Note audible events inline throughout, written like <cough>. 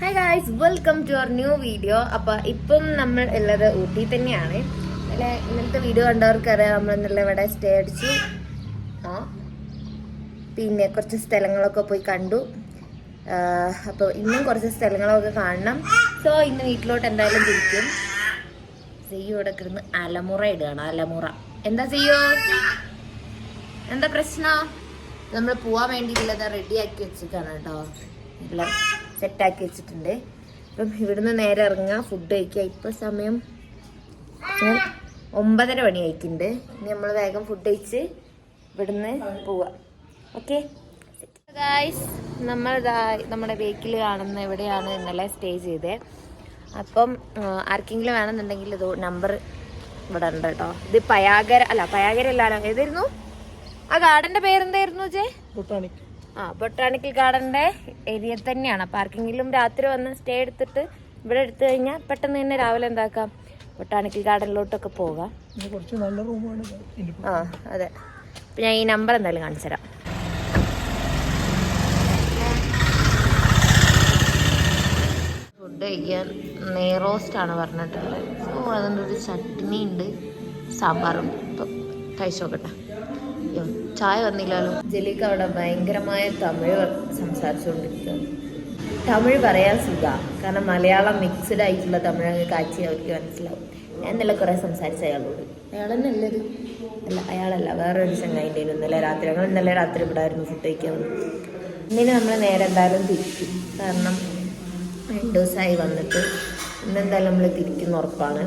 Hi guys welcome to our new video അപ്പൊ ഇപ്പം നമ്മൾ ഉള്ളത് ഊട്ടി തന്നെയാണ്. അല്ലെ? ഇന്നത്തെ വീഡിയോ കണ്ടവർക്കറിയാം നമ്മൾ ഇന്നലെ ഇവിടെ സ്റ്റേ അടിച്ചു. ആ. പിന്നെ കുറച്ച് സ്ഥലങ്ങളൊക്കെ പോയി കണ്ടു. അപ്പോൾ ഇന്നും കുറച്ച് സ്ഥലങ്ങളൊക്കെ കാണണം. സോ ഇന്ന് വീട്ടിലോട്ട് എന്തായാലും തിരിക്കും. ചെയ്യൂ ഇവിടെ കിടന്ന് അലമുറ ഇടുകയാണ് അലമുറ. എന്താ ചെയ്യോ എന്താ പ്രശ്നം? നമ്മൾ പോവാൻ വേണ്ടിയിട്ടുള്ളത് റെഡി ആക്കി വെച്ചിട്ടാണ് കേട്ടോ. സെറ്റാക്കി വെച്ചിട്ടുണ്ട്. അപ്പം ഇവിടുന്ന് നേരെ ഇറങ്ങുക ഫുഡ് കഴിക്കുക ഇപ്പം സമയം ഒമ്പതര മണി കഴിക്കുന്നുണ്ട് ഇനി നമ്മൾ വേഗം ഫുഡ് കഴിച്ച് ഇവിടുന്ന് പോവാം. ഓക്കെ ഗായ്സ് നമ്മൾ നമ്മുടെ ബേക്കിൽ കാണുന്ന എവിടെയാണ് ഇന്നലെ സ്റ്റേ ചെയ്തത് അപ്പം ആർക്കെങ്കിലും വേണമെന്നുണ്ടെങ്കിൽ ഇത് നമ്പർ ഇവിടെ ഉണ്ട് കേട്ടോ. ഇത് പയാഗര അല്ല പയാഗര അല്ല ഏതായിരുന്നു ആ ഗാർഡന്റെ പേരെന്തായിരുന്നു ജെ? ബൊട്ടാണിക്. ആ ബൊട്ടാണിക്കൽ ഗാർഡന്റെ ഏരിയ തന്നെയാണ്. പാർക്കിങ്ങിലും രാത്രി വന്ന് സ്റ്റേ എടുത്തിട്ട് ഇവിടെ എടുത്തു കഴിഞ്ഞാൽ പെട്ടെന്ന് തന്നെ രാവിലെ എന്താക്കാം? ബൊട്ടാണിക്കൽ ഗാർഡനിലോട്ടൊക്കെ പോകാം. ആ അതെ. അപ്പം ഞാൻ ഈ നമ്പർ എന്തായാലും കാണിച്ചു തരാം. ഫുഡ് കഴിക്കാൻ നെയ്റോസ്റ്റ് ആണ് പറഞ്ഞിട്ടുള്ളത്. സോ അതിന്റെ ഒരു ചട്നി ഉണ്ട് സാമ്പാറുണ്ട് അപ്പം കഴിച്ചു നോക്കട്ടെ ചായ വന്നില്ലല്ലോ ജലീക്ക് അവിടെ ഭയങ്കരമായ തമിഴ് സംസാരിച്ചുകൊണ്ടിരിക്കുകയാണ് തമിഴ് പറയാൻ സുഖ. കാരണം മലയാളം മിക്സ്ഡ് ആയിട്ടുള്ള തമിഴ് അങ്ങ് കാച്ചി അവർക്ക് മനസ്സിലാവും. ഞാൻ നല്ല കുറേ സംസാരിച്ച അയാളോട്. അയാൾ അല്ലത് അല്ല അയാളല്ല. വേറൊരു ചങ്ങായിന്റെ ഇന്നലെ രാത്രി. ഞങ്ങൾ ഇന്നലെ രാത്രി ഇവിടെ ആയിരുന്നു ഫുഡ് കഴിക്കാൻ ഇന്നിന് നമ്മൾ നേരെ എന്തായാലും തിരിക്കും കാരണം രണ്ട് ദിവസമായി വന്നിട്ട് ഇന്നെന്തായാലും നമ്മൾ തിരിക്കുന്ന ഉറപ്പാണ്.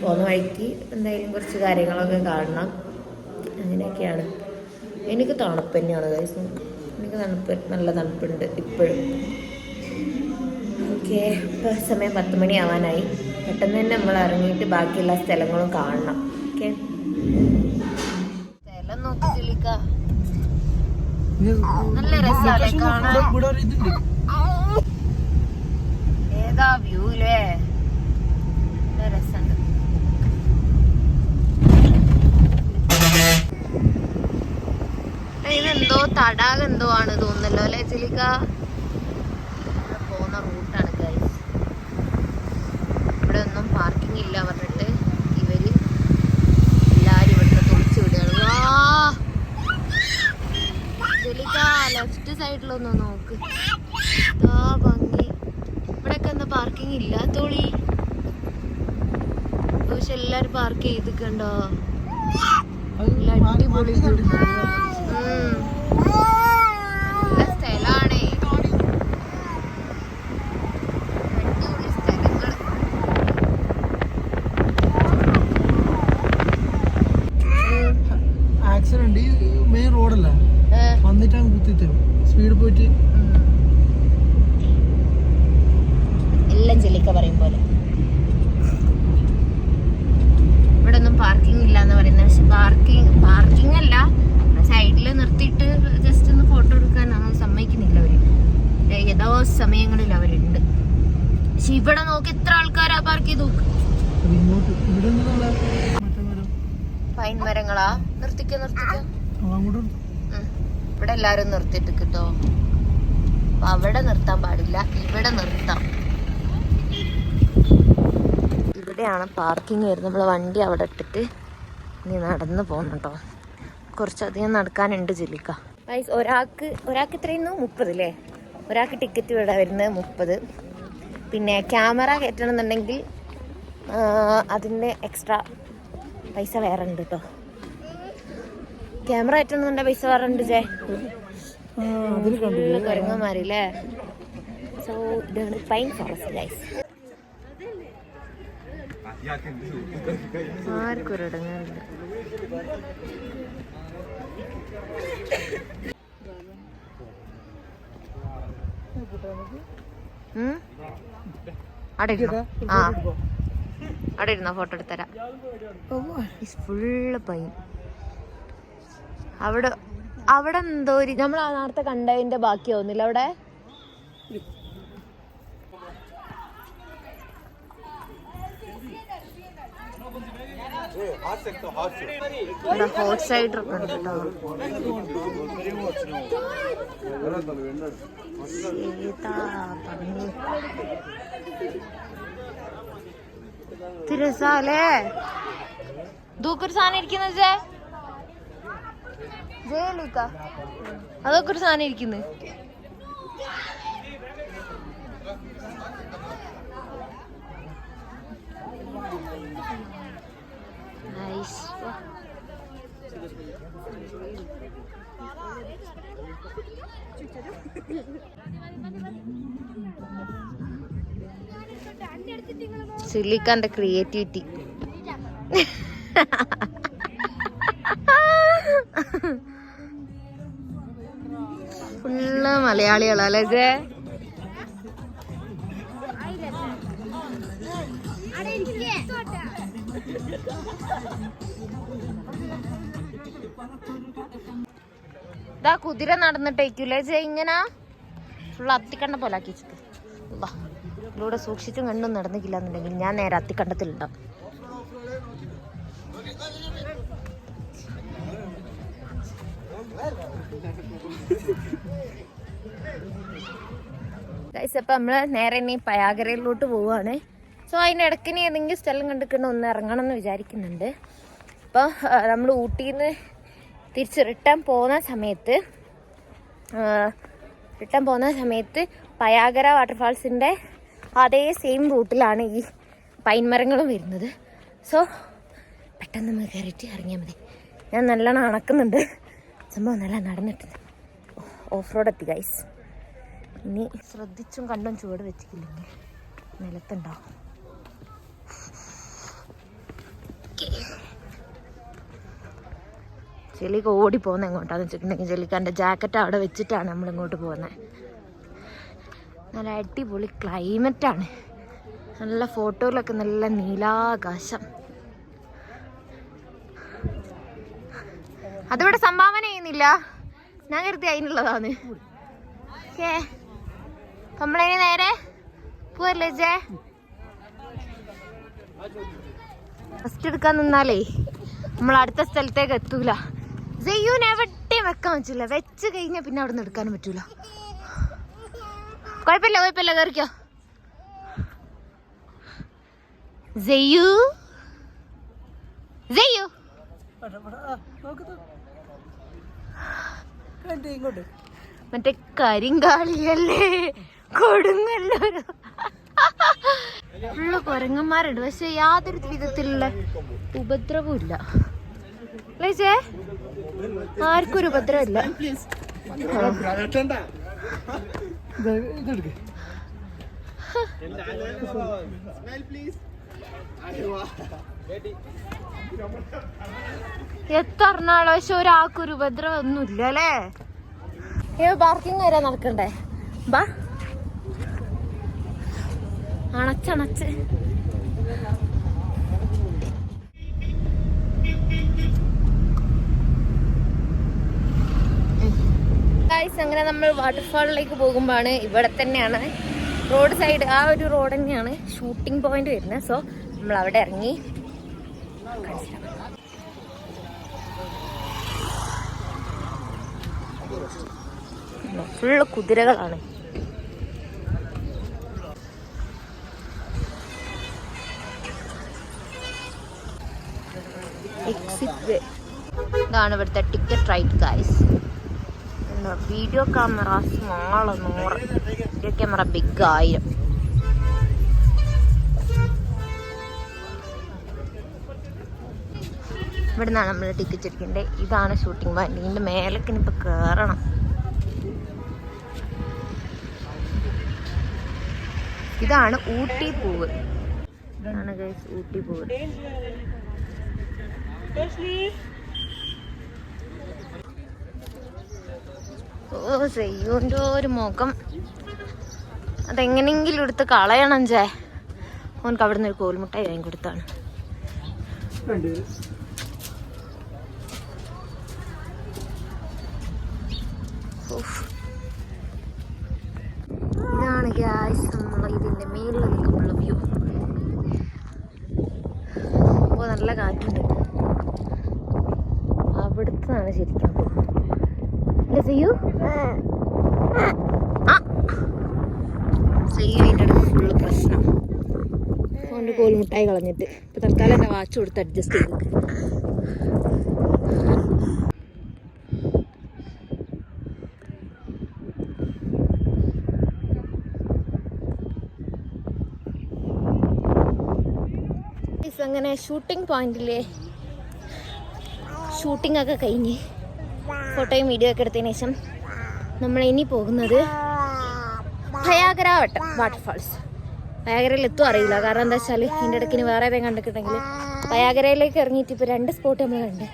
പോകുന്ന വഴിക്ക് എന്തായാലും കുറച്ച് കാര്യങ്ങളൊക്കെ കാണണം. അങ്ങനെയൊക്കെയാണ്. എനിക്ക് തണുപ്പ് തന്നെയാണ് ഗൈസ് എനിക്ക് തണുപ്പ് നല്ല തണുപ്പുണ്ട് ഇപ്പോഴും. ഓക്കെ ഇപ്പോൾ സമയം പത്ത് മണിയാവാനായി പെട്ടെന്ന് തന്നെ നമ്മൾ ഇറങ്ങിയിട്ട് ബാക്കിയുള്ള സ്ഥലങ്ങളും കാണണം. ഓക്കെ സ്ഥലം നോക്കി ചെളിക്ക നല്ല ഇതുണ്ട് ഏതാ വ്യൂ അല്ലേ നല്ല രസമുണ്ട്. ഇതെന്തോ തടാകം എന്തോ ആണ് തോന്നുന്നല്ലോ അല്ലെ ചിലിക്ക? പോകുന്ന റൂട്ടാണ് ഗൈസ് ഇവിടെ ഒന്നും പാർക്കിംഗ് ഇല്ല പറഞ്ഞിട്ട് ഇവർ എല്ലാരും ഇവിടുത്തെ തുളിച്ചു വിടുകയാണ്. ചിലിക്ക ലെഫ്റ്റ് സൈഡിലൊന്ന് നോക്ക്. ആ ഭംഗി. ഇവിടെയൊക്കെ എന്താ പാർക്കിംഗ് ഇല്ല തോളി പക്ഷെ എല്ലാരും പാർക്ക് ചെയ്തിട്ടുണ്ടോ? നല്ല അടിപൊളി മാറ്റി നിർത്തി. ഉം. നല്ല സ്ഥലാണേ അടിപൊളി സ്ഥലങ്ങൾ ഉം. ആക്സിഡന്റ് ഈ മെയിൻ റോഡല്ല ഏ, വന്നിട്ടാണ് സ്പീഡ് പോയിട്ട്. എല്ലാം ചെല്ലിക്ക പറയും പോലെ. ഇവിടെ ഒന്നും പാർക്കിംഗ് ഇല്ല എന്ന് പറയുന്നത് പക്ഷെ പാർക്കിംഗ് പാർക്കിംഗ് അല്ല സൈഡിൽ നിർത്തിയിട്ട് ജസ്റ്റ് ഒന്ന് ഫോട്ടോ എടുക്കാനൊന്നും സമ്മതിക്കുന്നില്ല അവർ. ഏതോ സമയങ്ങളിൽ അവരുണ്ട്. പക്ഷെ ഇവിടെ നോക്കി എത്ര ആൾക്കാരാ പാർക്ക് ചെയ്ത് നോക്ക്. പൈൻ മരങ്ങളാ? നിർത്തിക്ക നിർത്തിക്ക. ഇവിടെ എല്ലാരും നിർത്തിയിട്ട് കിട്ടോ? അവിടെ നിർത്താൻ പാടില്ല ഇവിടെ നിർത്താം. ഇവിടെയാണ് പാർക്കിംഗ് വരുന്നത്. നമ്മൾ വണ്ടി അവിടെ ഇട്ടിട്ട് ഇനി നടന്ന് പോകുന്നുണ്ടോ കുറച്ചധികം നടക്കാനുണ്ട് ജില്ലിക്ക വൈസ് ഒരാൾക്ക് ഒരാൾക്ക് ഇത്രയുന്നു മുപ്പത് അല്ലേ ഒരാൾക്ക് ടിക്കറ്റ് ഇവിടെ വരുന്നത് മുപ്പത്. പിന്നെ ക്യാമറ കയറ്റണമെന്നുണ്ടെങ്കിൽ അതിന്റെ എക്സ്ട്രാ പൈസ വേറെ ഉണ്ട് കേട്ടോ. ക്യാമറ ഏറ്റണമെന്നുണ്ടെ പൈസ പറഞ്ഞിട്ട് ജേ കുരങ്ങന്മാരില്ലേ സോ ഇതാണ് പൈൻ ഫോറസ്റ്റ് ഗൈസ് ആർക്കും ഒരു ഇടങ്ങാറില്ല. ഉം? അവിടെ ഇരുന്നോ? ആ. അവിടെ ഇരുന്നോ ഫോട്ടോ എടുത്തരാം ഫുള്ള് പൈൻ. അവിടെ അവിടെ എന്തോ നമ്മൾ ആ നേരത്തെ കണ്ടതിന്റെ ബാക്കിയാവുന്നില്ല അവിടെ? തിരസാലേ? ദൂക്കൊരു സാധനം ഇരിക്കുന്നത് ജയലിക്ക അതൊക്കെ ഒരു സാധനം ഇരിക്കുന്നു. നൈസ് സിലിക്കാന്റെ ക്രിയേറ്റിവിറ്റി. <laughs> ഫുള്ള് മലയാളികളാ അല്ലേ ജേ ഇതാ കുതിര നടന്നിട്ടേക്കൂലേ ജെ ഇങ്ങനാ? ഫുൾ അത്തിക്കണ്ട പോലെ ആക്കി വാ ഇവിടെ സൂക്ഷിച്ചും കണ്ടും നടന്നിക്കില്ല എന്നുണ്ടെങ്കിൽ ഞാൻ നേരെ അത്തിക്കണ്ടത്തിലുണ്ടാവും. ഗൈസ് അപ്പം നമ്മൾ നേരെ ഇനി പയാഗരയിലോട്ട് പോവുകയാണ് സോ അതിന്റെ ഇടയ്ക്ക് ഇനി ഏതെങ്കിലും സ്ഥലം കണ്ടിട്ടുണ്ട് ഒന്ന് ഇറങ്ങണം എന്ന് വിചാരിക്കുന്നുണ്ട്. അപ്പോൾ നമ്മൾ ഊട്ടിയിൽ നിന്ന് തിരിച്ച് റിട്ടേൺ പോകുന്ന സമയത്ത് റിട്ടേൺ പോകുന്ന സമയത്ത് പയാഗര വാട്ടർഫാൾസിന്റെ അതേ സെയിം റൂട്ടിലാണ് ഈ പൈൻ മരങ്ങളും വരുന്നത്. സോ പെട്ടെന്ന് നമ്മൾ കയറിയിട്ട് ഇറങ്ങിയാൽ മതി. ഞാൻ നല്ലോണം അണക്കുന്നുണ്ട്. സംഭവം നല്ല നടന്നിട്ടുണ്ട്. ഓഫ് റോഡ് എത്തി ഗൈസ് ഇനി ശ്രദ്ധിച്ചും കണ്ടും ചുവട് വെച്ചിട്ടില്ലെങ്കിൽ നിലത്തുണ്ടാവും ചെലിക്ക് ഓടി പോകുന്ന എങ്ങോട്ടാന്ന് വെച്ചിട്ടുണ്ടെങ്കിൽ ചെലിക്ക് എന്റെ ജാക്കറ്റ് അവിടെ വെച്ചിട്ടാണ് നമ്മൾ ഇങ്ങോട്ട് പോകുന്നത്. നല്ല അടിപൊളി ക്ലൈമറ്റാണ് നല്ല ഫോട്ടോയിലൊക്കെ നല്ല നീലാകാശം. അതിവിടെ സംഭാവന ചെയ്യുന്നില്ല. ഞാൻ കരുതി അതിനുള്ളതാണ്. ഓക്കേ നമ്മളതിന് നേരെ പോവല്ലേ ജേ? ഫസ്റ്റ് എടുക്കാൻ നിന്നാലേ നമ്മൾ അടുത്ത സ്ഥലത്തേക്ക് എത്തൂല. ജയ്യൂന് എവിടെയും വെക്കാൻ പറ്റില്ല വെച്ച് കഴിഞ്ഞാൽ പിന്നെ അവിടെ നിന്ന് എടുക്കാനും പറ്റൂല. കുഴപ്പമില്ല കുഴപ്പമില്ല കയറിക്കോ ജയ്യു ജയ്യു മറ്റേ കരിങ്കാളിയല്ലേ? കൊടുങ്ങല്ലൂർ. ഫുള്ള് കുരങ്ങന്മാരുണ്ട്. പക്ഷെ യാതൊരു വിധത്തിലുള്ള ഉപദ്രവവും ഇല്ല ചേ? ആർക്കും ഒരു ഉപദ്രവമില്ല എത്തറിഞ്ഞാളോ പക്ഷെ ഒരാൾക്കൊരു ഒരു ഉപദ്രവം ഒന്നുമില്ല അല്ലേ? ഏ പാർക്കിംഗ് വരെ നടക്കണ്ടേ? ബാ. അണച്ചണച്ച്. അങ്ങനെ നമ്മൾ വാട്ടർഫാളിലേക്ക് പോകുമ്പോഴാണ് ഇവിടെ തന്നെയാണ്. റോഡ് സൈഡ് ആ ഒരു റോഡ് തന്നെയാണ് ഷൂട്ടിംഗ് പോയിന്റ് വരുന്നത്. സോ നമ്മൾ അവിടെ ഇറങ്ങി. ഫുള്ള് കുതിരകളാണ്. എക്സിറ്റ് വേ ഇതാണ് ഇവിടുത്തെ ticket right guys video camera small നൂറ്. വീഡിയോ ക്യാമറ ബിഗ് ആയിരം. ഇവിടുന്നാണ് നമ്മൾ ടിക്കറ്റ് എടുക്കേണ്ടത്. ഇതാണ് ഷൂട്ടിംഗ് പോയിന്റ് ഇതിന്റെ മേലേക്ക് ഇനിയിപ്പോ കേറണം. ഇതാണ് ഊട്ടി പൂവ്. ഇതാണ് ഗൈസ് ഊട്ടി പൂവ്. ഓ സെയ്യൂന്റെ ഒരു മുഖം. അതെങ്ങനെങ്കിലും എടുത്ത് കളയണം ചേ ഓനക്ക് അവിടെ നിന്ന് ഒരു കോൽമുട്ടായി വാങ്ങി കൊടുത്താണ്. ഇതാണ് ഗ്യാസ് നമ്മൾ ഇതിന്റെ മേലിൽ നിൽക്കുമ്പോൾ വ്യൂ അപ്പോൾ നല്ല കാറ്റുണ്ട് നടക്കുന്നതാണ് ശരിക്കും അതിന്റെ അടുത്ത് ഫുള്ള് പ്രശ്നം. അതുകൊണ്ട് കോലുമുട്ടായി കളഞ്ഞിട്ട്. ഇപ്പൊ തൽക്കാലം എന്റെ വാച്ച് കൊടുത്ത് അഡ്ജസ്റ്റ് ചെയ്ത് അങ്ങനെ ഷൂട്ടിംഗ് പോയിന്റിലെ ഷൂട്ടിംഗ് ഒക്കെ കഴിഞ്ഞ്. ഫോട്ടോയും വീഡിയോ ഒക്കെ എടുത്തതിന് ശേഷം നമ്മൾ ഇനി പോകുന്നത് ഭയാഗര വട്ടം വാട്ടർഫാൾസ് ഭയാഗരയിൽ എത്തും അറിയില്ല. കാരണം എന്താ വെച്ചാൽ ഇതിന്റെ ഇടയ്ക്കിന് വേറെ ഏതെങ്കിലും കണ്ടിട്ടുണ്ടെങ്കിൽ ഭയാഗരയിലേക്ക് ഇറങ്ങിയിട്ട് ഇപ്പോൾ രണ്ട് സ്പോട്ട് നമ്മൾ കണ്ട്.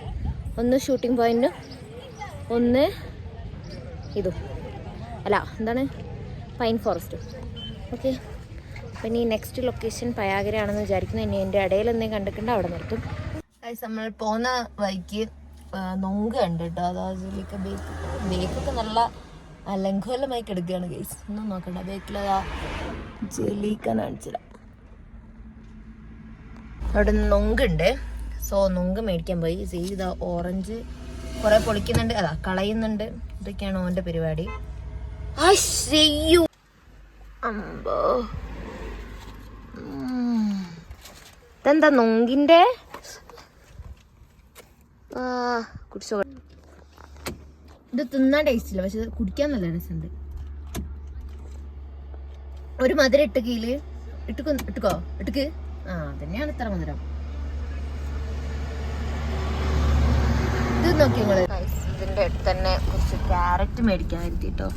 ഒന്ന് ഷൂട്ടിംഗ് പോയിന്റും ഒന്ന് ഇതും. അല്ല എന്താണ്? പൈൻ ഫോറസ്റ്റും ഓക്കെ അപ്പം ഇനി നെക്സ്റ്റ് ലൊക്കേഷൻ പയാഗരയാണെന്ന് വിചാരിക്കുന്നു. ഇനി എന്റെ ഇടയിൽ എന്തെങ്കിലും കണ്ടിട്ടുണ്ട് അവിടെ നിർത്തും. നമ്മൾ പോകുന്ന വഴിക്ക് നൊങ്ക് ഉണ്ട് കേട്ടോ അതായത് ബേക്ക് ബേക്കൊക്കെ നല്ല അലങ്കോലമായി കിടക്കുകയാണ് ഗൈസ് ഒന്നും നോക്കണ്ട. ബേക്കിൽ അതാ ജലീക്ക കാണിച്ചില്ല അവിടെ നൊങ്കുണ്ട് സോ നൊങ്ക് മേടിക്കാൻ പോയി. ചെയ്ത ഓറഞ്ച് കുറെ പൊളിക്കുന്നുണ്ട്. അതാ കളയുന്നുണ്ട്. ഇതൊക്കെയാണ് ഓന്റെ പരിപാടി. അമ്പോ. ഇതെന്താ നൊങ്കിന്റെ ആ കുടിച്ചോ. ഇത് തിന്നാൻ ടേസ്റ്റ് ഇല്ല പക്ഷെ കുടിക്കാൻ നല്ല രസമുണ്ട്. ഒരു മധുരം ഇട്ടുകയിൽ ഇട്ടുക്കോ ഇട്ടുക്കോ? ഇട്ടുക്ക്. ആ തന്നെയാണ് ഇത്ര മധുരം. ഇത് നോക്കി നിങ്ങൾ? ഇതിന്റെ അടുത്ത് തന്നെ കുറച്ച് ക്യാരറ്റ് മേടിക്കാൻ കരുതിട്ടോ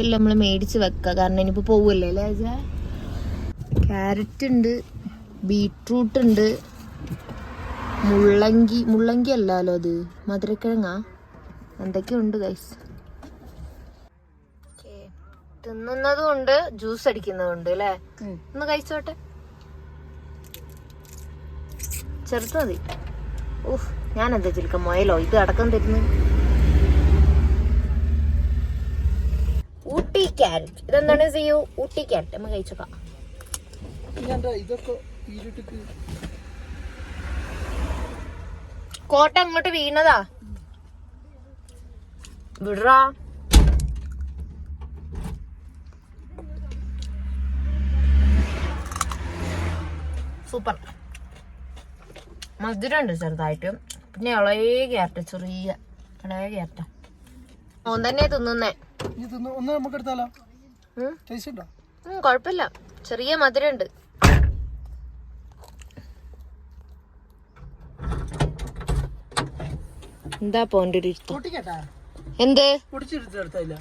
എല്ലാം നമ്മൾ മേടിച്ച് വെക്കുക കാരണം ഇനിയിപ്പോ പോവല്ലേ അല്ലേ ക്യാരറ്റ് ഉണ്ട് ബീട്രൂട്ട് ഉണ്ട് മുള്ളങ്കി മുള്ളങ്കി അല്ലല്ലോ അത്? മധുരക്കിഴങ്ങാ? എന്തൊക്കെയുണ്ട് ഗൈസ് തിന്നുന്നതും ഉണ്ട് ജ്യൂസ് അടിക്കുന്നതും ഉണ്ട് അല്ലേ ഒന്ന് കഴിച്ചോട്ടെ. ചെറുത്ത് മതി. ഊഹ് ഞാൻ എന്താ ചിലക്ക മൊയലോ? ഇത് അടക്കം തരുന്നു. ഊട്ടി ക്യാരറ്റ് ഇതെന്താണ് ചെയ്യൂ? ഊട്ടി ക്യാരറ്റ് നമ്മ കഴിച്ചോക്കാം. ഇതൊക്കെ കോട്ട അങ്ങോട്ട് വീണതാ. വിടറാ. സൂപ്പർ. മധുരമുണ്ട് ചെറുതായിട്ട്. പിന്നെ ഇളയ ക്യാരറ്റ് ചെറിയ ഇളയ ക്യാരറ്റ്. ഓൻ തന്നെ തിന്നുന്നേ. ഒന്ന് നമുക്ക് എടുത്താലോ കുഴപ്പമില്ല. ചെറിയ മധുരമുണ്ട്. എന്താ പോന്റെ ഒരു ഇരുത്തം എന്ത്?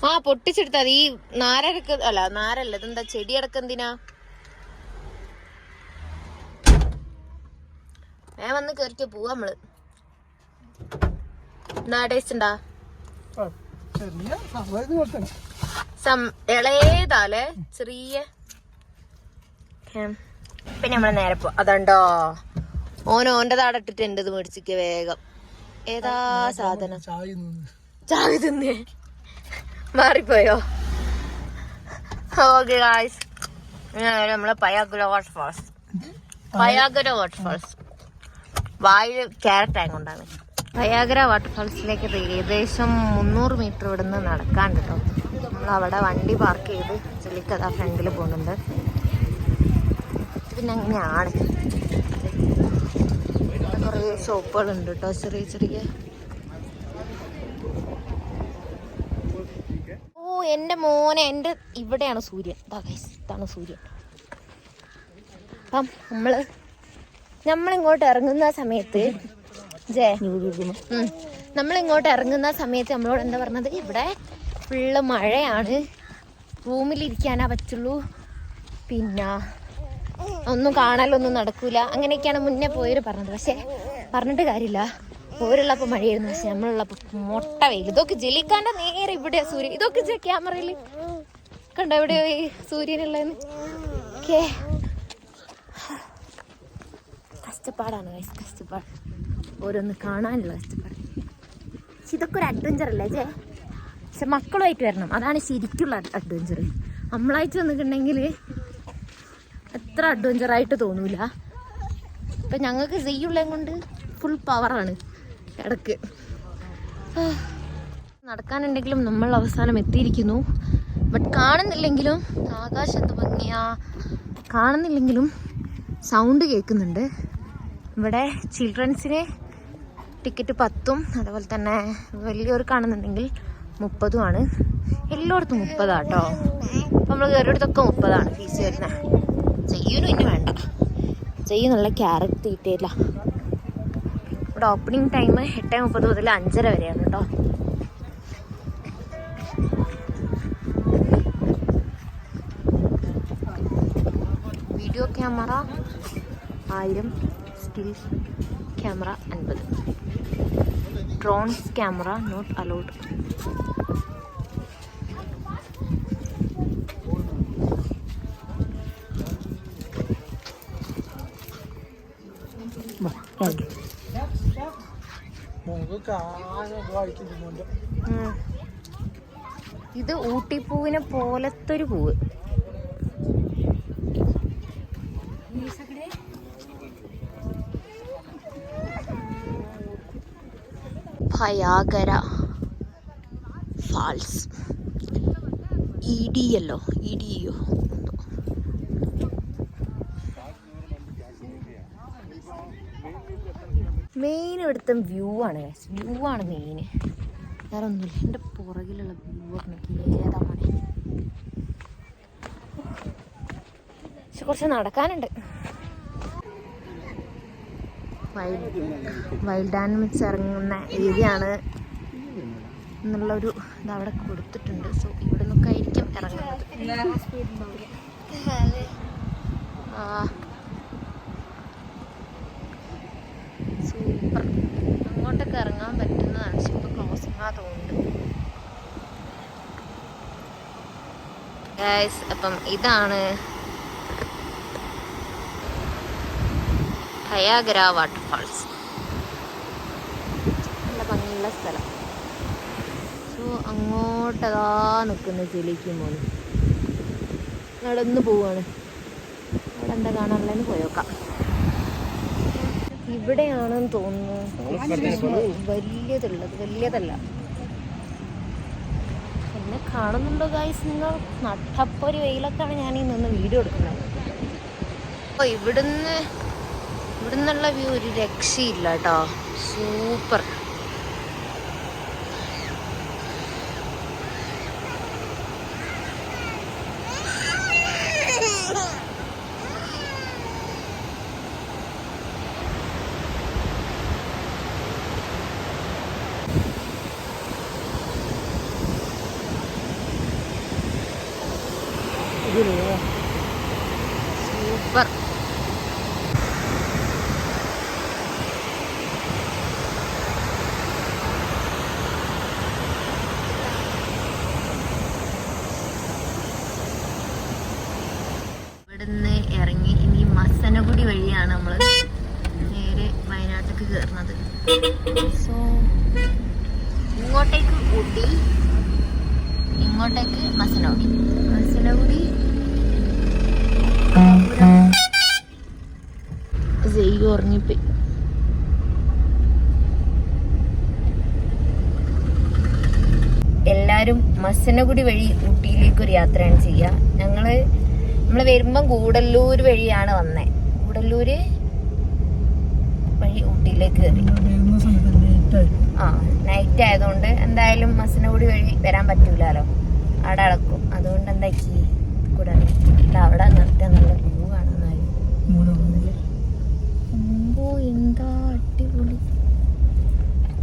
ആ പൊട്ടിച്ചെടുത്താ ഈ നാരടക്ക അല്ല നാരല്ല. ഇതെന്താ ചെടി അടക്കം എന്തിനാ? ഞാൻ വന്ന് കേറിട്ട് പോവാ നമ്മൾ. എന്നാ ടേസ്റ്റ് ഉണ്ടാ? ചെറിയ. പിന്നെ നമ്മൾ നേരെ പോ അതുണ്ടോ? ഓൻ ഓന്റെ താടെ ഇട്ടിട്ട് എന്റെ ഇത് മേടിച്ചിക്ക വേഗം. ഏതാ സാധനം? ചായ ചാവി തിന്നേ. മാറിപ്പോയോ? ഓക്കെ ഗായ്സ് നമ്മളെ പയാഗുര വാട്ടർഫാൾസ് പയാഗുര വാട്ടർഫാൾസ് വായിൽ ക്യാരറ്റ് ആയതുകൊണ്ടാണ് പയാഗര വാട്ടർഫാൾസിലേക്ക് ഏകദേശം മുന്നൂറ് മീറ്റർ ഇവിടുന്ന് നടക്കാണ്ട് കേട്ടോ. നമ്മൾ അവിടെ വണ്ടി പാർക്ക് ചെയ്ത് ചെല്ലിക്കഥ ഫ്രണ്ടിൽ പോകുന്നുണ്ട്. പിന്നെ അങ്ങനെയാണ് കുറേ സോപ്പുകളുണ്ട് കേട്ടോ ചെറിയ ചെറിയ. ഓ എന്റെ മോനെ എന്റെ ഇവിടെയാണ് സൂര്യൻ. ഇതാണ് സൂര്യൻ. അപ്പം നമ്മൾ നമ്മളിങ്ങോട്ട് ഇറങ്ങുന്ന സമയത്ത് ജയ. നമ്മളിങ്ങോട്ട് ഇറങ്ങുന്ന സമയത്ത് നമ്മളോട് എന്താ പറഞ്ഞത്? ഇവിടെ ഫുള്ള് മഴയാണ്. റൂമിലിരിക്കാനാ പറ്റുള്ളൂ. പിന്നെ ഒന്നും കാണാനൊന്നും നടക്കൂല. അങ്ങനെയൊക്കെയാണ് മുന്നേ പോയവര് പറഞ്ഞത്. പക്ഷേ പറഞ്ഞിട്ട് കാര്യമില്ല. പോരുള്ളപ്പോ മഴയായിരുന്നു. പക്ഷെ നമ്മളുള്ളപ്പോ മുട്ട വെയിൽ ഇതൊക്കെ ജലിക്കാന്റെ നേരെ ഇവിടെ സൂര്യൻ ഇതൊക്കെ ക്യാമറയിൽ. കണ്ടോ ഇവിടെ ഈ സൂര്യനുള്ളതെന്ന്? ഓക്കേ കഷ്ടപ്പാടാണ് guys, കഷ്ടപ്പാട്. ഓരോന്ന് കാണാനുള്ള കഷ്ടപ്പാട്. പക്ഷെ ഇതൊക്കെ ഒരു അഡ്വഞ്ചർ അല്ലേ ജേ? പക്ഷെ മക്കളുമായിട്ട് വരണം. അതാണ് ശരിക്കുള്ള അഡ്വഞ്ചർ നമ്മളായിട്ട് വന്നിട്ടുണ്ടെങ്കിൽ എത്ര അഡ്വഞ്ചർ ആയിട്ട് തോന്നൂല. ഇപ്പം ഞങ്ങൾക്ക് ചെയ്യുള്ളതും കൊണ്ട് ഫുൾ പവറാണ് ഇടയ്ക്ക്. നടക്കാനുണ്ടെങ്കിലും നമ്മൾ അവസാനം എത്തിയിരിക്കുന്നു. ബട്ട് കാണുന്നില്ലെങ്കിലും ആകാശം എന്ത് ഭംഗിയാ. കാണുന്നില്ലെങ്കിലും സൗണ്ട് കേൾക്കുന്നുണ്ട്. ഇവിടെ ചിൽഡ്രൻസിന് ടിക്കറ്റ് പത്തും അതുപോലെ തന്നെ വലിയവർക്ക് കാണുന്നുണ്ടെങ്കിൽ മുപ്പതുമാണ് എല്ലായിടത്തും മുപ്പതാട്ടോ നമ്മൾ കയറിയിടത്തൊക്കെ മുപ്പതാണ് ഫീസ് വരുന്നത് ചെയ്യൂനും ഇനി വേണ്ട. ചെയ്യുന്നുള്ള ക്യാരറ്റ് തീറ്റയില്ല ഇവിടെ ഓപ്പണിംഗ് ടൈം എട്ട് മുപ്പത് മുതൽ അഞ്ചര വരെയാണ് കേട്ടോ. വീഡിയോ ക്യാമറ ആയിരം സ്റ്റിൽ ക്യാമറ അൻപത്. ഡ്രോൺസ് ക്യാമറ നോട്ട് അലൗഡ് ഇത് ഊട്ടിപ്പൂവിനെ പോലത്തെ ഒരു പൂവ്. ഭയാകര ഫാൾസ്. ഇ ഡി അല്ലോ ഇ ഡി മെയിൻ ഇവിടുത്തെ വ്യൂ ആണ് വ്യൂ ആണ് മെയിൻ വേറെ ഒന്നുമില്ല എന്റെ പുറകിലുള്ള വ്യൂ ഒക്കെ ഏതാണ്? പക്ഷെ കുറച്ച് നടക്കാനുണ്ട്. വൈൽഡ് വൈൽഡ് ആനിമൽസ് ഇറങ്ങുന്ന ഏരിയ ആണ് എന്നുള്ളൊരു ഇത് അവിടെ കൊടുത്തിട്ടുണ്ട്. സോ ഇവിടെ നിന്നൊക്കെ ആയിരിക്കും ഇറങ്ങുന്നത്. ആ അങ്ങോട്ടൊക്കെ ഇറങ്ങാൻ പറ്റുന്നതാണ്. പക്ഷെ ഇപ്പൊ ക്ലോസിംഗ് ആ തോന്നുന്നുണ്ട് ഗൈസ് അപ്പം ഇതാണ് ഹയാഗ്ര വാട്ടർഫാൾസ് നല്ല ഭംഗിയുള്ള സ്ഥലം. സോ അങ്ങോട്ടതാ നിൽക്കുന്ന ചെലിക്കും മോന്. നടന്നു പോവാണ്. അവിടെ എന്താ കാണാനുള്ളതെന്ന് പോയോക്കാം ഇവിടെയാണെന്ന് തോന്നുന്നു. വലിയതുള്ളത് വലിയതല്ല. എന്നെ കാണുന്നുണ്ടോ ഗായ്സ് നിങ്ങൾ നട്ടപ്പൊരു വെയിലൊക്കെയാണ് ഞാൻ ഈ നിന്ന് വീഡിയോ എടുക്കുന്നത്. അപ്പോൾ ഇവിടുന്ന് ഇവിടുന്നുള്ള വ്യൂ ഒരു രക്ഷയില്ല കേട്ടോ സൂപ്പർ സൂപ്പർ ഇവിടുന്ന് ഇറങ്ങി ഇനി മസനഗുടി വഴിയാണ് നമ്മൾ നേരെ വയനാട്ടിലേക്ക് കയറുന്നത് സോ ഇങ്ങോട്ടേക്ക് ഇങ്ങോട്ടേക്ക് മസനോടി. മസനോടി. ഉറങ്ങിപ്പോയി എല്ലാവരും മസനഗുടി വഴി ഊട്ടിയിലേക്ക് ഒരു യാത്രയാണ് ചെയ്യുക. ഞങ്ങൾ നമ്മൾ വരുമ്പം കൂടല്ലൂർ വഴിയാണ് വന്നേ. കൂടല്ലൂർ വഴി ഊട്ടിയിലേക്ക് കയറി. ആ നൈറ്റ് ആയതുകൊണ്ട് എന്തായാലും മസനഗുടി വഴി വരാൻ പറ്റൂലല്ലോ അവിടെ അടക്കും. അതുകൊണ്ട് എന്താക്കി കൂടെ അവിടെ നിർത്താൻ നല്ല വ്യൂ കാണാനായി എന്താ അടിപൊളി.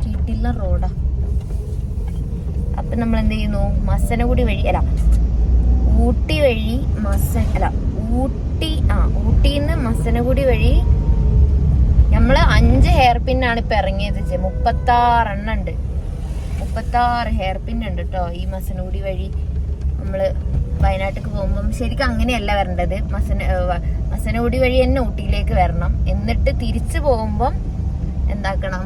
കിട്ടില്ല റോഡാ. അപ്പൊ നമ്മൾ എന്ത് ചെയ്യുന്നു? മസനഗുടി വഴി അല്ല ഊട്ടി വഴി മസൻ അല്ല ഊട്ടി ആ ഊട്ടിന്ന് മസനഗുടി വഴി നമ്മൾ അഞ്ച് ഹെയർ പിന്നാണ് ഇപ്പൊ ഇറങ്ങിയത് മുപ്പത്തി മുപ്പത്താറ് എണ്ണം ഉണ്ട്. മുപ്പത്താറ് ഹെയർ പിൻ ഉണ്ട് കേട്ടോ ഈ മസനൂടി വഴി നമ്മൾ വയനാട്ടിലേക്ക് പോകുമ്പം ശരിക്കും അങ്ങനെയല്ല വരേണ്ടത്. മസന മസനൂടി വഴി തന്നെ ഊട്ടിയിലേക്ക് വരണം. എന്നിട്ട് തിരിച്ചു പോകുമ്പം എന്താക്കണം?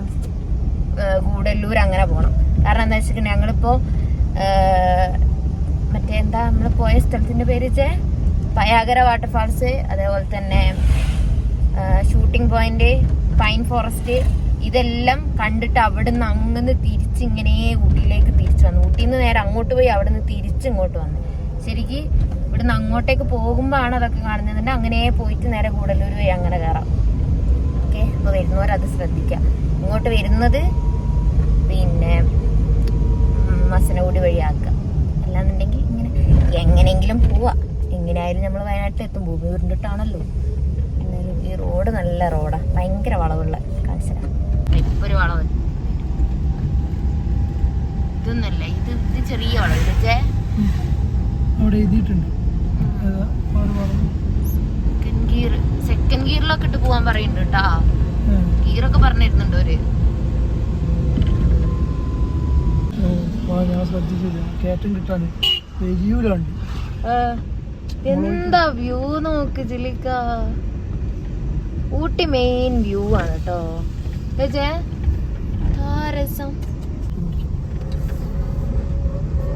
ഗൂഡല്ലൂർ അങ്ങനെ പോകണം കാരണം എന്താ വെച്ചിട്ടുണ്ടെങ്കിൽ ഞങ്ങളിപ്പോ മറ്റേ എന്താ നമ്മൾ പോയ സ്ഥലത്തിന്റെ പേര് വെച്ചേ പയാഗര വാട്ടർഫാൾസ് അതേപോലെ തന്നെ ഷൂട്ടിംഗ് പോയിന്റ് പൈൻ ഫോറസ്റ്റ് ഇതെല്ലാം കണ്ടിട്ട് അവിടുന്ന് അങ്ങനെ തിരിച്ചിങ്ങനെ ഊട്ടിയിലേക്ക് തിരിച്ചു വന്നു. ഊട്ടിയിൽ നിന്ന് നേരെ അങ്ങോട്ട് പോയി അവിടെ നിന്ന് തിരിച്ചിങ്ങോട്ട് വന്നു. ശരിക്ക് ഇവിടുന്ന് അങ്ങോട്ടേക്ക് പോകുമ്പോഴാണ് അതൊക്കെ കാണുന്നത്. അങ്ങനെ പോയിട്ട് നേരെ കൂടല്ലൂർ പോയി അങ്ങനെ കയറാം. ഓക്കെ അപ്പോൾ വരുന്നവരത് ശ്രദ്ധിക്കുക ഇങ്ങോട്ട് വരുന്നത് പിന്നെ ഉം, മസനഗുഡി വഴിയാക്കുക. അല്ലാന്നുണ്ടെങ്കിൽ ഇങ്ങനെ എങ്ങനെയെങ്കിലും പോവാ. എങ്ങനെയായാലും നമ്മൾ വയനാട്ടിൽ എത്തും ഭൂമി ഉരുണ്ടിട്ടാണല്ലോ. റോഡ് നല്ല റോഡാണ് ഭയങ്കര വളവുള്ള കാഴ്ച ഇപ്പൊ ഒരു വളവ്. ഇതൊന്നല്ല ഇത് ഇത് ചെറിയ വളവ്. ഇത് അവിടെ എഴുതിയിട്ടുണ്ട്. ഏതാ? സെക്കൻഡ് ഗിയർ സെക്കൻഡ് ഗിയറിലൊക്കെ ഇട്ട് പോവാൻ പറയുന്നുണ്ട് കേട്ടാ. ഗിയറൊക്കെ പറഞ്ഞിരുന്നുണ്ട് ഒരു ഓ, ആ, ഞാൻ ശ്രദ്ധിച്ചില്ല. കയറ്റം എന്താ വ്യൂ നോക്ക് ജിലിക്ക ഊട്ടി മെയിൻ വ്യൂ ആണ് കേട്ടോ രസം.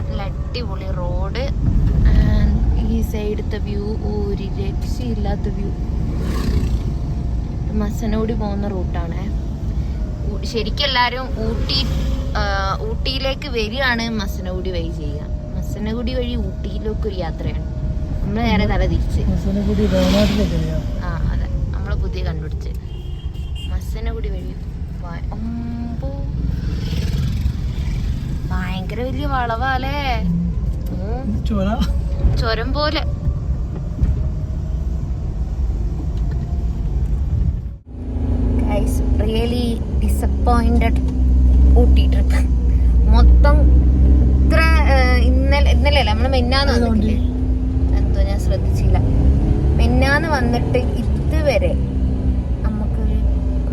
നല്ല അടിപൊളി റോഡ് ഈ സൈഡത്തെ വ്യൂ ഒരു രക്ഷയില്ലാത്ത വ്യൂ മസനോടി പോകുന്ന റൂട്ടാണ് ശരിക്കും എല്ലാവരും ഊട്ടി ഊട്ടിയിലേക്ക് വരികയാണ് മസനഗുഡി വഴി ചെയ്യുക. മസനഗുഡി വഴി ഊട്ടിയിലേക്ക് ഒരു യാത്രയാണ്. നമ്മൾ നേരെ തല തിരിച്ച്. ആ നമ്മൾ പുതിയ കണ്ടുപിടിച്ച്. കൂടി വഴി. ഭയങ്കര വലിയ വളവാലേ ചോര. പോലെ. റിയലി ഡിസപ്പോയിന്റഡ് ഊട്ടി ട്രിപ്പ് മൊത്തം ഇത്ര ഇന്നലെ ഇന്നലെ നമ്മൾ മെന്നാന്ന് വന്നിട്ടില്ലേ? എന്തോ ഞാൻ ശ്രദ്ധിച്ചില്ല. മെന്നാന്ന് വന്നിട്ട് ഇതുവരെ നമുക്ക്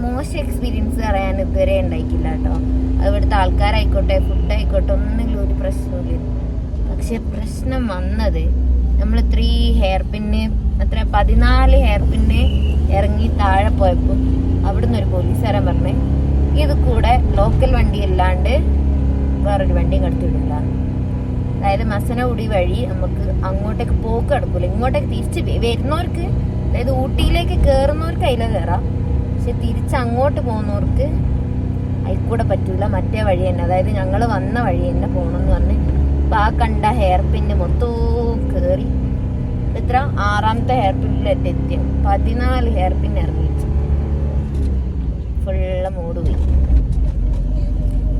മോശം എക്സ്പീരിയൻസ് പറയാൻ ഇതുവരെ ഉണ്ടായിക്കില്ല കേട്ടോ. അത് ഇവിടുത്തെ ആൾക്കാരായിക്കോട്ടെ ഫുഡ് ആയിക്കോട്ടെ ഒന്നിലും ഒരു പ്രശ്നമില്ല പക്ഷെ പ്രശ്നം വന്നത് നമ്മൾ ത്രീ ഹെയർ പിന്ന് അത്ര പതിനാല് ഹെയർ പിന്ന് ഇറങ്ങി താഴെ പോയപ്പോൾ അവിടുന്ന് ഒരു പോലീസുകാരൻ പറഞ്ഞേ ഇത് കൂടെ ലോക്കൽ വണ്ടി അല്ലാണ്ട് വേറൊരു വണ്ടിയും കടത്തിവിടില്ല അതായത് മസനഗുടി വഴി നമുക്ക് അങ്ങോട്ടേക്ക് പോക്ക് കിടക്കൂല ഇങ്ങോട്ടേക്ക് തിരിച്ച് വരുന്നവർക്ക് അതായത് ഊട്ടിയിലേക്ക് കയറുന്നവർക്ക് അതിലെ കയറാം പക്ഷെ തിരിച്ചങ്ങോട്ട് പോകുന്നവർക്ക് അതിൽക്കൂടെ പറ്റില്ല മറ്റേ വഴി തന്നെ. അതായത് ഞങ്ങൾ വന്ന വഴി തന്നെ പോകണമെന്ന് പറഞ്ഞ് അപ്പം ആ കണ്ട ഹെയർ പിന്ന് മൊത്തവും കയറി എത്ര? ആറാമത്തെ ഹെയർ പിന്നിലെത്തി എത്തിയത്. പതിനാല് ഹെയർ പിൻ ഇറങ്ങിച്ചു ഫുള്ള് മൂട് പോയി.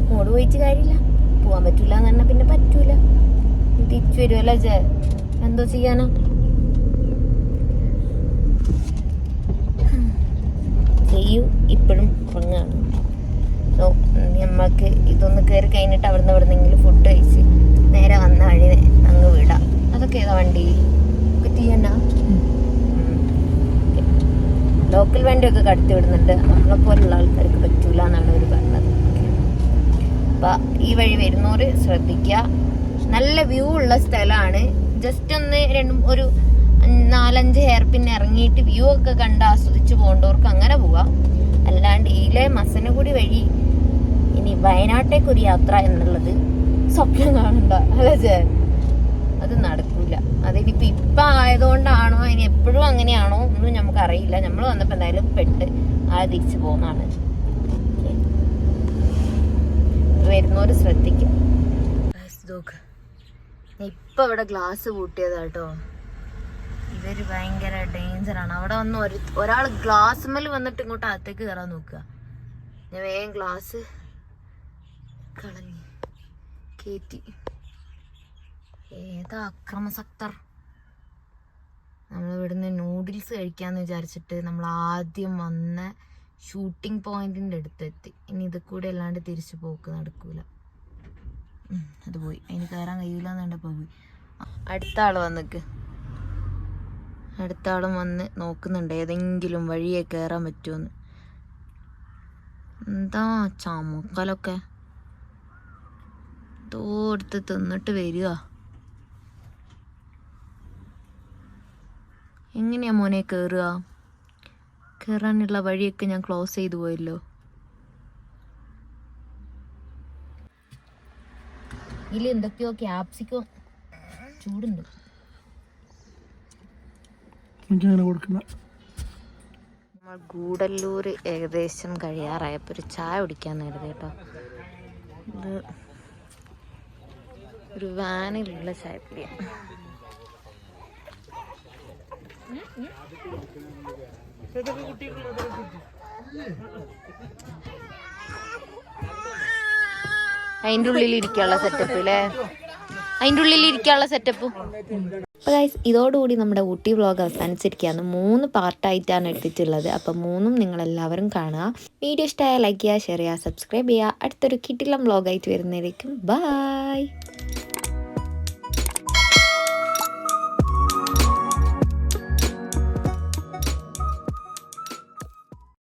മൂട് പോയിച്ച് കാര്യമില്ല. പോകാൻ പറ്റില്ല എന്ന് പറഞ്ഞാൽ പിന്നെ പറ്റൂല. തിരിച്ചു വരുമല്ലോ എന്തോ ചെയ്യാനാ? ചെയ്യൂ ഇപ്പോഴും ഉറങ്ങാണ് സോ നമ്മൾക്ക് ഇതൊന്ന് കയറി കഴിഞ്ഞിട്ട് അവിടുന്ന് നിന്നെങ്കിലും ഫുഡ് കഴിച്ച് നേരെ വന്ന വഴി അങ്ങ് വിടാം. അതൊക്കെ ഏതാ വണ്ടി? കുറ്റിയണ്ണ ലോക്കൽ വണ്ടിയൊക്കെ കടത്തി വിടുന്നുണ്ട്. നമ്മളെ പോലുള്ള ആൾക്കാർക്ക് പറ്റൂല എന്നാണ് അവർ പറഞ്ഞത്. അപ്പൊ ഈ വഴി വരുന്നവര് ശ്രദ്ധിക്കുക നല്ല വ്യൂ ഉള്ള സ്ഥലമാണ് ജസ്റ്റ് ഒന്ന് രണ്ടും ഒരു നാലഞ്ച് ഹെയർ പിൻ ഇറങ്ങിയിട്ട് വ്യൂ ഒക്കെ കണ്ട് ആസ്വദിച്ച് പോകേണ്ടവർക്ക് അങ്ങനെ പോവാം. അല്ലാണ്ട് ഇതിലെ മസനഗുടി വഴി ഇനി വയനാട്ടേക്ക് ഒരു യാത്ര എന്നുള്ളത് സ്വപ്നം കാണണ്ട. അല്ലേ ചേ അത് നടക്കൂല. അതിനിപ്പോ ഇപ്പൊ ആയതുകൊണ്ടാണോ? ഇനി എപ്പോഴും അങ്ങനെയാണോ? ഒന്നും നമുക്ക് അറിയില്ല നമ്മൾ വന്നപ്പോ എന്തായാലും പെട്ട് ആ തിരിച്ചു പോകുന്നതാണ് വരുന്നവര് ശ്രദ്ധിക്കും. ഇപ്പൊ ഇവിടെ ഗ്ലാസ് പൂട്ടിയതാട്ടോ ഇവർ ഭയങ്കര ഡേഞ്ചർ ആണ് അവിടെ വന്ന് ഒരു ഒരാൾ ഗ്ലാസ് മേൽ വന്നിട്ട് ഇങ്ങോട്ട് അകത്തേക്ക് കയറാൻ നോക്കുക. ഞാൻ വേഗം ഗ്ലാസ് കളഞ്ഞു കേറ്റി. ഏതാ അക്രമസക്തർ നമ്മൾ ഇവിടുന്ന് നൂഡിൽസ് കഴിക്കാന്ന് വിചാരിച്ചിട്ട് നമ്മൾ ആദ്യം വന്ന ഷൂട്ടിംഗ് പോയിന്റിന്റെ അടുത്തെത്തി. ഇനി ഇത് കൂടെ അല്ലാണ്ട് തിരിച്ചു പോക്ക് നടക്കൂല. അത് പോയി. അതിന് കയറാൻ കഴിയൂല എന്നുണ്ടപ്പോ പോയി. അടുത്ത ആൾ വന്നിക്ക്. അടുത്ത ആളും വന്ന് നോക്കുന്നുണ്ട്. ഏതെങ്കിലും വഴിയെ കയറാൻ പറ്റുമെന്ന് എന്താ ചമക്കലൊക്കെ? തോടുത്ത് തിന്നിട്ട് വരിക. എങ്ങനെയാ മോനെ കയറുക കയറാനുള്ള വഴിയൊക്കെ ഞാൻ ക്ലോസ് ചെയ്തു പോയല്ലോ. ഇതിൽ എന്തൊക്കെയോ ക്യാപ്സിക്കോ ചൂടുണ്ട്. എനിക്കങ്ങനെ കൊടുക്കുന്ന. ഗൂഡല്ലൂർ ഏകദേശം കഴിയാറായപ്പോൾ ഒരു ചായ കുടിക്കാൻ നേരത്തെ കേട്ടോ. ഇത് ഒരു വാനിലുള്ള ചായപ്പൊടിയാണ് അതിന്റെ ഉള്ളിൽ ഇരിക്കാനുള്ള സെറ്റപ്പ് അല്ലേ അതിന്റെ ഉള്ളിൽ ഇരിക്കാനുള്ള സെറ്റപ്പ് അപ്പോൾ ഗൈസ് ഇതോടുകൂടി നമ്മുടെ ഊട്ടി വ്ലോഗ് അവസാനിച്ചിരിക്കുകയാണ്. മൂന്ന് പാർട്ടായിട്ടാണ് എടുത്തിട്ടുള്ളത്. അപ്പോൾ മൂന്നും നിങ്ങളെല്ലാവരും കാണുക. വീഡിയോ ഇഷ്ടമായ ലൈക്ക് ചെയ്യുക ഷെയർ ചെയ്യുക സബ്സ്ക്രൈബ് ചെയ്യുക. അടുത്തൊരു കിട്ടിലം വ്ലോഗായിട്ട് വരുന്നതായിരിക്കും. ബായ്